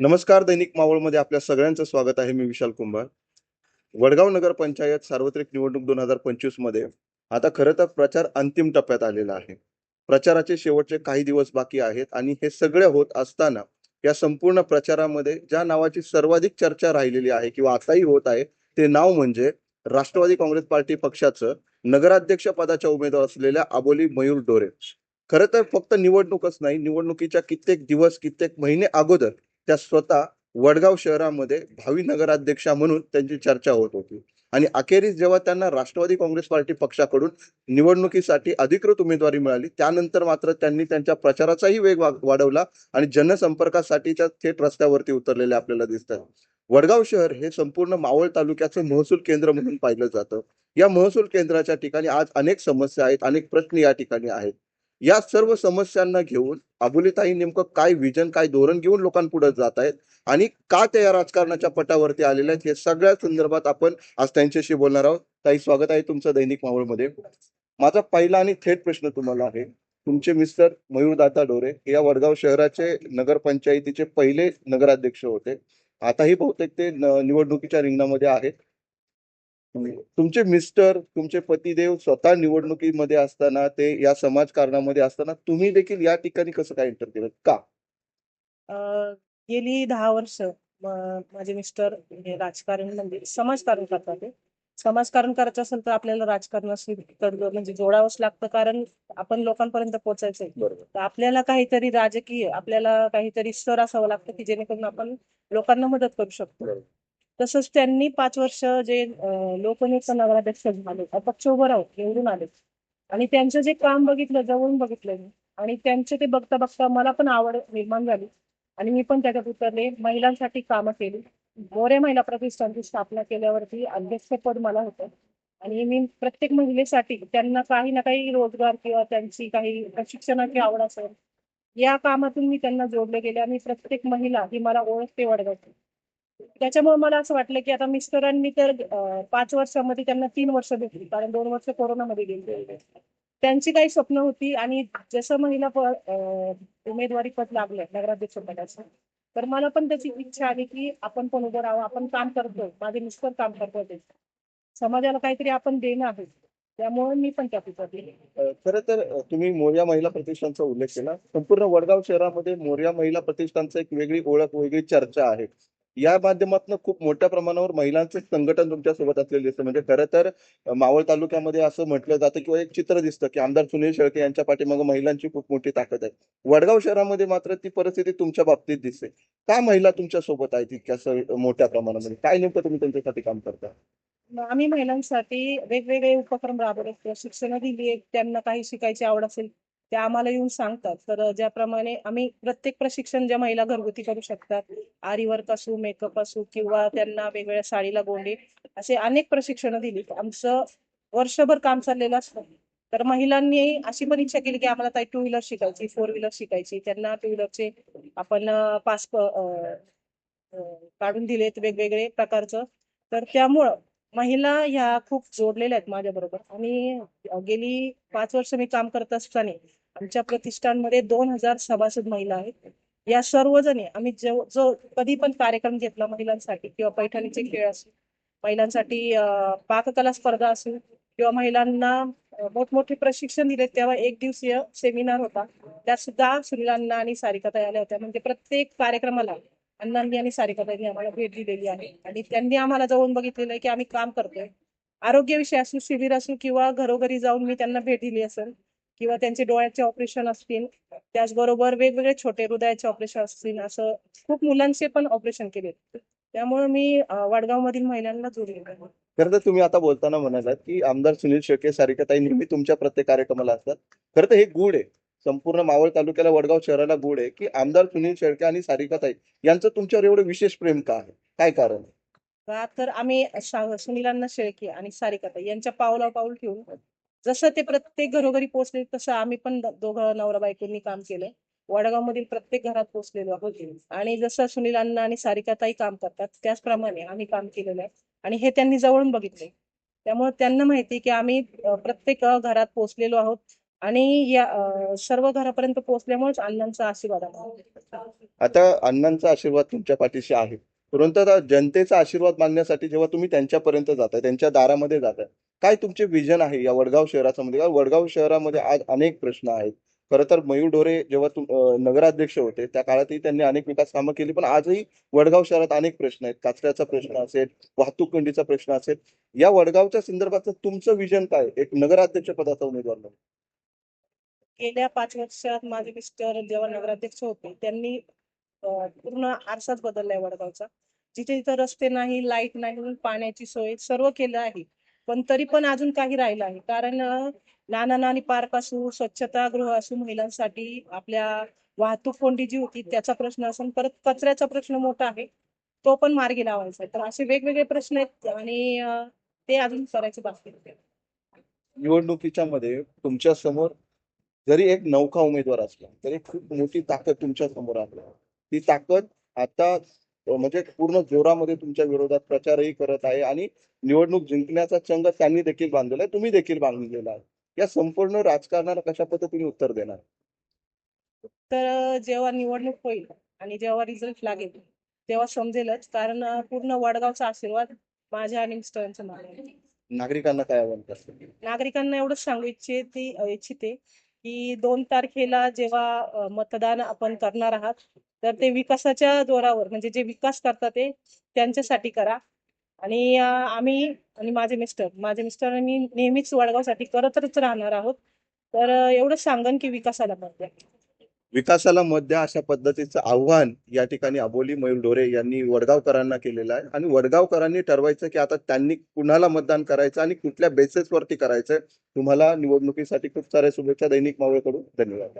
नमस्कार दैनिक मावळमध्ये आपल्या सगळ्यांचं स्वागत आहे. मी विशाल कुंभार. वडगाव नगर पंचायत सार्वत्रिक निवडणूक दोन हजार पंचवीसमध्ये आता खरं तर प्रचार अंतिम टप्प्यात आलेला आहे. प्रचाराचे शेवटचे काही दिवस बाकी आहेत आणि हे सगळे होत असताना या संपूर्ण प्रचारामध्ये ज्या नावाची सर्वाधिक चर्चा राहिलेली आहे किंवा आताही होत आहे ते नाव म्हणजे राष्ट्रवादी काँग्रेस पार्टी पक्षाचं नगराध्यक्ष पदाच्या उमेदवार असलेल्या अबोली मयूर डोरे खरं तर फक्त निवडणूकच नाही निवडणुकीच्या कित्येक दिवस कित्येक महिने अगोदर त्या स्वतः वडगाव शहरामध्ये भावी नगराध्यक्षा म्हणून त्यांची चर्चा होत होती. आणि अखेरीस जेव्हा त्यांना राष्ट्रवादी काँग्रेस पार्टी पक्षाकडून निवडणुकीसाठी अधिकृत उमेदवारी मिळाली त्यानंतर मात्र त्यांनी त्यांच्या प्रचाराचाही वेग वाढवला आणि जनसंपर्कासाठीच्या थेट रस्त्यावरती उतरलेले आपल्याला दिसतात. वडगाव शहर हे संपूर्ण मावळ तालुक्याचं महसूल केंद्र म्हणून पाहिलं जातं. या महसूल केंद्राच्या ठिकाणी आज अनेक समस्या आहेत अनेक प्रश्न या ठिकाणी आहेत. या सर्व समस्यांना घेऊन अबोलीताई नेमकं काय विजन काय धोरण घेऊन लोकांपुढे जात आहेत आणि का ते या राजकारणाच्या पटावरती आलेले आहेत हे सगळ्या संदर्भात आपण आज त्यांच्याशी बोलणार आहोत. ताई स्वागत आहे तुमचं दैनिक मावळमध्ये माझा पहिला आणि थेट प्रश्न तुम्हाला आहे तुमचे मिस्टर मयूरदाता डोरे या वडगाव शहराचे नगरपंचायतीचे पहिले नगराध्यक्ष होते. आताही बहुतेक ते निवडणुकीच्या रिंगणामध्ये आहेत. तुमचे मिस्टर तुमचे पतिदेव स्वतः निवडणुकीमध्ये असताना ते या समाजकारणामध्ये असताना तुम्ही देखील या ठिकाणी कसं काय एंटर केलं? का? गेली दहा वर्ष माझे मिस्टर हे राजकारण म्हणजे समाजकारण करतात ते. समाजकारण करायचं असेल तर आपल्याला राजकारणाशी म्हणजे जोडावंच लागतं कारण आपण लोकांपर्यंत पोहोचायचंय. तर आपल्याला काहीतरी राजकीय आपल्याला काहीतरी स्तर असावं लागतं की जेणेकरून आपण लोकांना मदत करू शकतो. तसंच त्यांनी पाच वर्ष जे अ, लोकनियुक्त नगराध्यक्ष झाले अपक्ष उभं राहू निवडून आले. आणि त्यांचं जे काम बघितलं जवळून बघितलं मी आणि त्यांचे ते बघता बघता मला पण आवड निर्माण झाली. आणि मी पण त्याच्यात उतरले महिलांसाठी कामं केली. मोरे महिला प्रतिष्ठानची स्थापना केल्यावरती अध्यक्षपद मला होतं. आणि मी प्रत्येक महिलेसाठी त्यांना काही ना काही रोजगार किंवा त्यांची काही प्रशिक्षणाची आवड असेल या कामातून मी त्यांना जोडले गेले. आणि प्रत्येक महिला ही मला ओळखते वडगावची. त्याच्यामुळे मला असं वाटलं की आता मिस्टरांनी तर पाच वर्षामध्ये त्यांना तीन वर्ष भेटली कारण दोन वर्ष कोरोनामध्ये गेली त्यांची काही स्वप्न होती आणि जसं महिला उमेदवारी पद लागलं नगराध्यक्ष पदाचं तर मला पण त्याची इच्छा आली की आपण पण उभं राहावं आपण काम करतोय माझे मिस्टर काम करतोय समाजाला काहीतरी आपण देणं आहे त्यामुळे मी पण त्या खरं तर तुम्ही मोर्या महिला प्रतिष्ठानचा उल्लेख केला. संपूर्ण वडगाव शहरामध्ये मोर्या महिला प्रतिष्ठानचं एक वेगळी ओळख वेगळी चर्चा आहे. या माध्यमातून खूप मोठ्या प्रमाणावर महिलांचे संघटन तुमच्यासोबत असलेले दिसतं. म्हणजे खरं तर मावळ तालुक्यामध्ये असं म्हटलं जातं किंवा एक चित्र दिसतं की आमदार सुनील शेळके यांच्या पाठीमागे महिलांची खूप मोठी ताकद आहे. वडगाव शहरामध्ये मात्र ती परिस्थिती तुमच्या बाबतीत दिसते. का महिला तुमच्यासोबत आहेत इतक्या मोठ्या प्रमाणामध्ये? काय नेमकं तुम्ही त्यांच्यासाठी काम करता? आम्ही महिलांसाठी वेगवेगळे उपक्रम राबवले शिक्षण दिली आहेत. त्यांना काही शिकायची आवड असेल त्या आम्हाला येऊन सांगतात. तर ज्याप्रमाणे आम्ही प्रत्येक प्रशिक्षण ज्या महिला घरगुती करू शकतात आरीवर्क असू मेकअप असू किंवा त्यांना वेगवेगळ्या साडीला गोंडे असे अनेक प्रशिक्षण दिली. आमचं वर्षभर काम चाललेलं असतं. तर महिलांनी अशी पण इच्छा केली की आम्हाला काही टू व्हीलर शिकायची फोर व्हीलर शिकायची. त्यांना टू व्हीलरचे आपण पास काढून दिलेत वेगवेगळे प्रकारचं. तर त्यामुळं महिला ह्या खूप जोडलेल्या आहेत माझ्या बरोबर आणि गेली पाच वर्ष मी काम करत असताना आमच्या प्रतिष्ठानमध्ये दोन हजार सभासद महिला आहेत. या सर्वजणी आम्ही जो जो कधी पण कार्यक्रम घेतला महिलांसाठी किंवा पैठणीचे खेळ असो महिलांसाठी पाककला स्पर्धा असो किंवा महिलांना मोठमोठे प्रशिक्षण दिले तेव्हा एक दिवसीय सेमिनार होता. त्यात सुद्धा सुनीलांना आणि सारिकाताई आल्या होत्या. म्हणजे प्रत्येक कार्यक्रमाला अण्णांनी आणि सारिकाताईंनी आम्हाला भेट दिलेली आहे. आणि त्यांनी आम्हाला जाऊन बघितलेलं आहे की आम्ही काम करतोय. आरोग्यविषयी असू शिबिर असू किंवा घरोघरी जाऊन मी त्यांना भेट दिली असेल किंवा त्यांचे डोळ्याचे ऑपरेशन असतील त्याचबरोबर वेगवेगळे छोटे हृदयाचे ऑपरेशन असतील असं खूप मुलांचे पण ऑपरेशन केले. त्यामुळे मी वडगाव मधील महिलांना जोडले खरं तर तुम्ही आता बोलताना म्हणालात की आमदार सुनील शेळके सारिकाताई नेहमी तुमच्या प्रत्येक कार्यक्रमाला असतात. खरं तर हे गुड आहे. संपूर्ण मावळ तालुक्याला वडगाव शहराला गुड आहे की आमदार सुनील शेळके आणि सारिकाताई यांचं तुमच्यावर एवढं विशेष प्रेम का आहे? काय कारण? का? तर आम्ही सुनीलांना शेळके आणि सारिकाताई यांच्या पावला पाऊल ठेवून जसं ते प्रत्येक घरोघरी पोहोचले तसं आम्ही पण दोघं नवरा बायकोंनी काम केलं. वडगाव मधील प्रत्येक घरात पोहोचलेलो आहोत. आणि जसं सुनील अण्णा आणि सारिकाताई काम करतात त्याचप्रमाणे आम्ही काम केलेलं आहे. आणि हे त्यांनी जवळून बघितले त्यामुळे त्यांना माहिती की आम्ही प्रत्येक घरात पोहोचलेलो आहोत. आणि या सर्व घरापर्यंत पोहोचल्यामुळेच अण्णांचा आशीर्वाद आला. आता अण्णांचा आशीर्वाद तुमच्या पाठीशी आहे. परंतु आता जनतेचा आशीर्वाद मागण्यासाठी जेव्हा तुम्ही त्यांच्यापर्यंत जाताय त्यांच्या दारामध्ये जाताय काय तुमचे विजन आहे या वडगाव शहरामध्ये कारण वडगाव शहरामध्ये आज अनेक प्रश्न आहेत. खरं तर मयूर ढोरे जेव्हा नगराध्यक्ष होते त्या काळातही त्यांनी अनेक विकास कामं केली पण आजही वडगाव शहरात अनेक प्रश्न आहेत. कचऱ्याचा प्रश्न असेल वाहतूक कोंडीचा प्रश्न असेल या वडगावच्या संदर्भात तुमचं विजन काय एक नगराध्यक्ष पदाचा उमेदवार म्हणून. गेल्या पाच वर्षात माझे मिस्टर जेव्हा नगराध्यक्ष होते त्यांनी पूर्ण आरसाच बदललाय वडगावचा. जिथे इथं रस्ते नाही लाइट नाही पाण्याची सोय सर्व केलं आहे. पण तरी पण अजून काही राहिलं आहे. कारण नाना नानी पार्क असू स्वच्छतागृह असू महिलांसाठी आपल्या वाहतूक कोंडी जी होती त्याचा प्रश्न असून परत कचऱ्याचा प्रश्न मोठा आहे. तो पण मार्गी लावायचा आहे. तर असे वेगवेगळे प्रश्न आहेत आणि ते अजून करायचे बाकी निवडणुकीच्या मध्ये तुमच्यासमोर जरी एक नौका उमेदवार असला तरी खूप मोठी ताकद तुमच्यासमोर आली ती ताकद आता म्हणजे पूर्ण जोरामध्ये तुमच्या विरोधात प्रचारही करत आहे आणि निवडणूक जिंकण्याचा चंग त्यांनी देखील बांधलेला आहे तुम्ही देखील बांधलेला आहे या संपूर्ण राजकारणाला कशा पद्धतीने उत्तर देणार? तर जेव्हा निवडणूक होईल आणि जेव्हा रिझल्ट लागेल तेव्हा समजेलच. कारण पूर्ण वडगावचा आशीर्वाद माझ्या आणि आहे. नागरिकांना काय आव्हान नागरिकांना एवढंच सांगू इच्छिते इच्छिते की दोन तारखेला जेव्हा मतदान आपण करणार आहात तर ते विकासाच्या जोरावर म्हणजे जे विकास करतात ते त्यांच्यासाठी करा. आणि आम्ही आणि माझे मिस्टर माझे मिस्टरांनी नेहमीच वडगावसाठी करतच राहणार आहोत. तर एवढंच सांगन की विकासाला मत द्या. विकासाला मत द्या अशा पद्धतीचं आव्हान या ठिकाणी अबोली मयूर ढोरे यांनी वडगावकरांना केलेलं आहे. आणि वडगावकरांनी ठरवायचं की आता त्यांनी कुणाला मतदान करायचं आणि कुठल्या बेसेसवरती करायचं तुम्हाला निवडणुकीसाठी खूप साऱ्या शुभेच्छा दैनिक मावळकडून. धन्यवाद.